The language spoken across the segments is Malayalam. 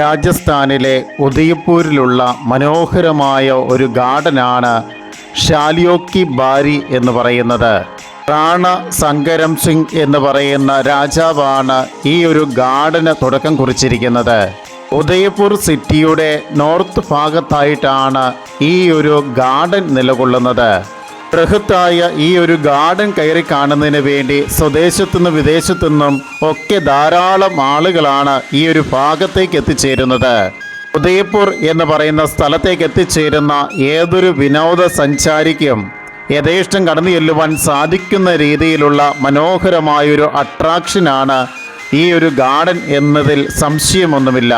രാജസ്ഥാനിലെ ഉദയപൂരിലുള്ള മനോഹരമായ ഒരു ഗാർഡനാണ് ഷാലിയോക്കി ബാരി എന്ന് പറയുന്നത്. റാണ സങ്കരം സിംഗ് എന്ന് പറയുന്ന രാജാവാണ് ഈ ഒരു ഗാർഡന് തുടക്കം കുറിച്ചിരിക്കുന്നത്. ഉദയപൂർ സിറ്റിയുടെ നോർത്ത് ഭാഗത്തായിട്ടാണ് ഈ ഒരു ഗാർഡൻ നിലകൊള്ളുന്നത്. ബൃഹത്തായ ഈ ഒരു ഗാർഡൻ കയറി കാണുന്നതിന് വേണ്ടി സ്വദേശത്തുനിന്നും വിദേശത്തുനിന്നും ഒക്കെ ധാരാളം ആളുകളാണ് ഈ ഒരു ഭാഗത്തേക്ക് എത്തിച്ചേരുന്നത്. ഉദയപൂർ എന്ന് പറയുന്ന സ്ഥലത്തേക്ക് എത്തിച്ചേരുന്ന ഏതൊരു വിനോദസഞ്ചാരിക്കും യഥേഷ്ടം കടന്നു ചെല്ലുവാൻ സാധിക്കുന്ന രീതിയിലുള്ള മനോഹരമായൊരു അട്രാക്ഷനാണ് ഈ ഒരു ഗാർഡൻ എന്നതിൽ സംശയമൊന്നുമില്ല.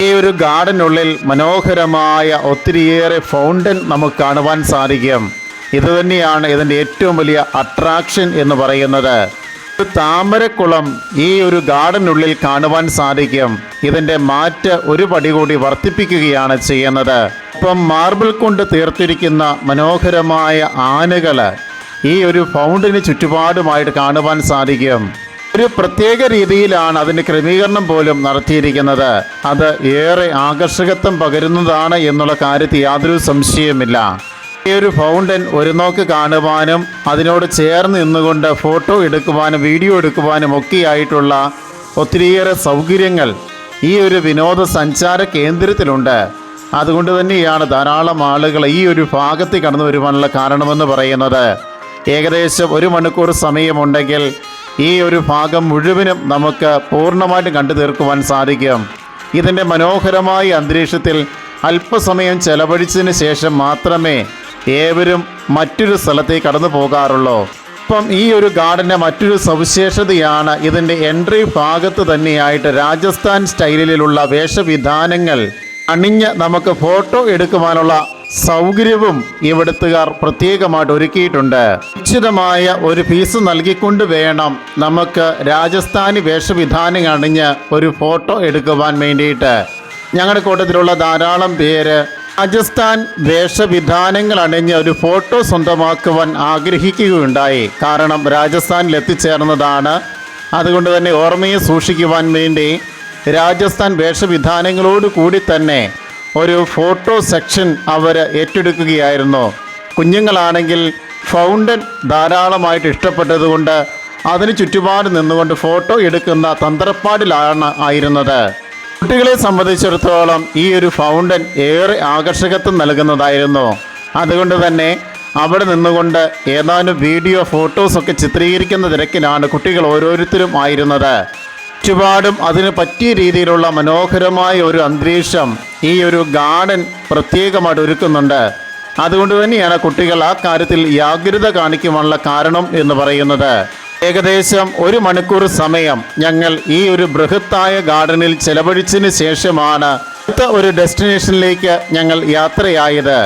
ഈ ഒരു ഗാർഡനുള്ളിൽ മനോഹരമായ ഒത്തിരിയേറെ ഫൗണ്ടൻ നമുക്ക് കാണുവാൻ സാധിക്കും. ഇത് തന്നെയാണ് ഇതിന്റെ ഏറ്റവും വലിയ അട്രാക്ഷൻ എന്ന് പറയുന്നത്. ഒരു താമരക്കുളം ഈ ഒരു ഗാർഡനുള്ളിൽ കാണുവാൻ സാധിക്കും. ഇതിന്റെ മാറ്റ് ഒരു പടി കൂടി വർദ്ധിപ്പിക്കുകയാണ് ചെയ്യുന്നത്. ഇപ്പം മാർബിൾ കൊണ്ട് തീർത്തിരിക്കുന്ന മനോഹരമായ ആനകൾ ഈ ഒരു ഫൗണ്ടിന് ചുറ്റുപാടുമായിട്ട് കാണുവാൻ സാധിക്കും. ഒരു പ്രത്യേക രീതിയിലാണ് അതിന്റെ ക്രമീകരണം പോലും നടത്തിയിരിക്കുന്നത്. അത് ഏറെ ആകർഷകത്വം പകരുന്നതാണ് എന്നുള്ള കാര്യത്തിൽ യാതൊരു സംശയവുമില്ല. ഈ ഒരു ഫൗണ്ടൻ ഒരു നോക്ക് കാണുവാനും അതിനോട് ചേർന്ന് നിന്നുകൊണ്ട് ഫോട്ടോ എടുക്കുവാനും വീഡിയോ എടുക്കുവാനും ഒക്കെയായിട്ടുള്ള ഒത്തിരിയേറെ സൗകര്യങ്ങൾ ഈ ഒരു വിനോദസഞ്ചാര കേന്ദ്രത്തിലുണ്ട്. അതുകൊണ്ട് തന്നെയാണ് ധാരാളം ആളുകൾ ഈ ഒരു ഭാഗത്ത് കടന്നു വരുവാനുള്ള കാരണമെന്ന് പറയുന്നത്. ഏകദേശം ഒരു മണിക്കൂർ സമയമുണ്ടെങ്കിൽ ഈ ഒരു ഭാഗം മുഴുവനും നമുക്ക് പൂർണമായിട്ട് കണ്ടു തീർക്കുവാൻ സാധിക്കും. ഇതിന്റെ മനോഹരമായ അന്തരീക്ഷത്തിൽ അല്പസമയം ചെലവഴിച്ചതിന് ശേഷം മാത്രമേ ഏവരും മറ്റൊരു സ്ഥലത്തേക്ക് കടന്നു പോകാറുള്ളോ? ഇപ്പം ഈ ഒരു ഗാർഡന്റെ മറ്റൊരു സവിശേഷതയാണ് ഇതിന്റെ എൻട്രി ഭാഗത്ത് തന്നെയായിട്ട് രാജസ്ഥാൻ സ്റ്റൈലിലുള്ള വേഷവിധാനങ്ങൾ. അണിഞ്ഞ് നമുക്ക് ഫോട്ടോ എടുക്കുവാനുള്ള സൗകര്യവും ഇവിടുത്തുകാർ പ്രത്യേകമായിട്ട് ഒരുക്കിയിട്ടുണ്ട്. നിശ്ചിതമായ ഒരു ഫീസ് നൽകിക്കൊണ്ട് വേണം നമുക്ക് രാജസ്ഥാനി വേഷവിധാനം അണിഞ്ഞ് ഒരു ഫോട്ടോ എടുക്കുവാൻ വേണ്ടിയിട്ട്. ഞങ്ങളുടെ കൂട്ടത്തിലുള്ള ധാരാളം പേര് രാജസ്ഥാൻ വേഷവിധാനങ്ങൾ അണിഞ്ഞ് ഒരു ഫോട്ടോ സ്വന്തമാക്കുവാൻ ആഗ്രഹിക്കുകയുണ്ടായി. കാരണം രാജസ്ഥാനിൽ എത്തിച്ചേർന്നതാണ്. അതുകൊണ്ട് തന്നെ ഓർമ്മയെ സൂക്ഷിക്കുവാൻ വേണ്ടി രാജസ്ഥാൻ വേഷവിധാനങ്ങളോട് കൂടി തന്നെ ഒരു ഫോട്ടോ സെക്ഷൻ അവർ ഏറ്റെടുക്കുകയായിരുന്നു. കുഞ്ഞുങ്ങളാണെങ്കിൽ ഫൗണ്ടൻ ധാരാളമായിട്ട് ഇഷ്ടപ്പെട്ടതുകൊണ്ട് അതിന് ചുറ്റുപാട് നിന്നുകൊണ്ട് ഫോട്ടോ എടുക്കുന്ന തന്ത്രപ്പാടിലാണ് ആയിരുന്നത്. കുട്ടികളെ സംബന്ധിച്ചിടത്തോളം ഈ ഒരു ഫൗണ്ടൻ ഏറെ ആകർഷകത്വം നൽകുന്നതായിരുന്നു. അതുകൊണ്ട് തന്നെ അവിടെ നിന്നുകൊണ്ട് ഏതാനും വീഡിയോ ഫോട്ടോസൊക്കെ ചിത്രീകരിക്കുന്ന തിരക്കിലാണ് കുട്ടികൾ ഓരോരുത്തരും ആയിരുന്നത്. ചുറ്റുപാടും അതിന് പറ്റിയ രീതിയിലുള്ള മനോഹരമായ ഒരു അന്തരീക്ഷം ഈ ഒരു ഗാർഡൻ പ്രത്യേകമായിട്ട് ഒരുക്കുന്നുണ്ട്. അതുകൊണ്ട് തന്നെയാണ് കുട്ടികൾ ആ കാര്യത്തിൽ ജാഗ്രത കാണിക്കുവാനുള്ള കാരണം എന്ന് പറയുന്നത്. ഏകദേശം ഒരു മണിക്കൂർ സമയം ഞങ്ങൾ ഈ ഒരു ബൃഹത്തായ ഗാർഡനിൽ ചെലവഴിച്ചതിന് ശേഷമാണ് അടുത്ത ഒരു ഡെസ്റ്റിനേഷനിലേക്ക് ഞങ്ങൾ യാത്രയായത്.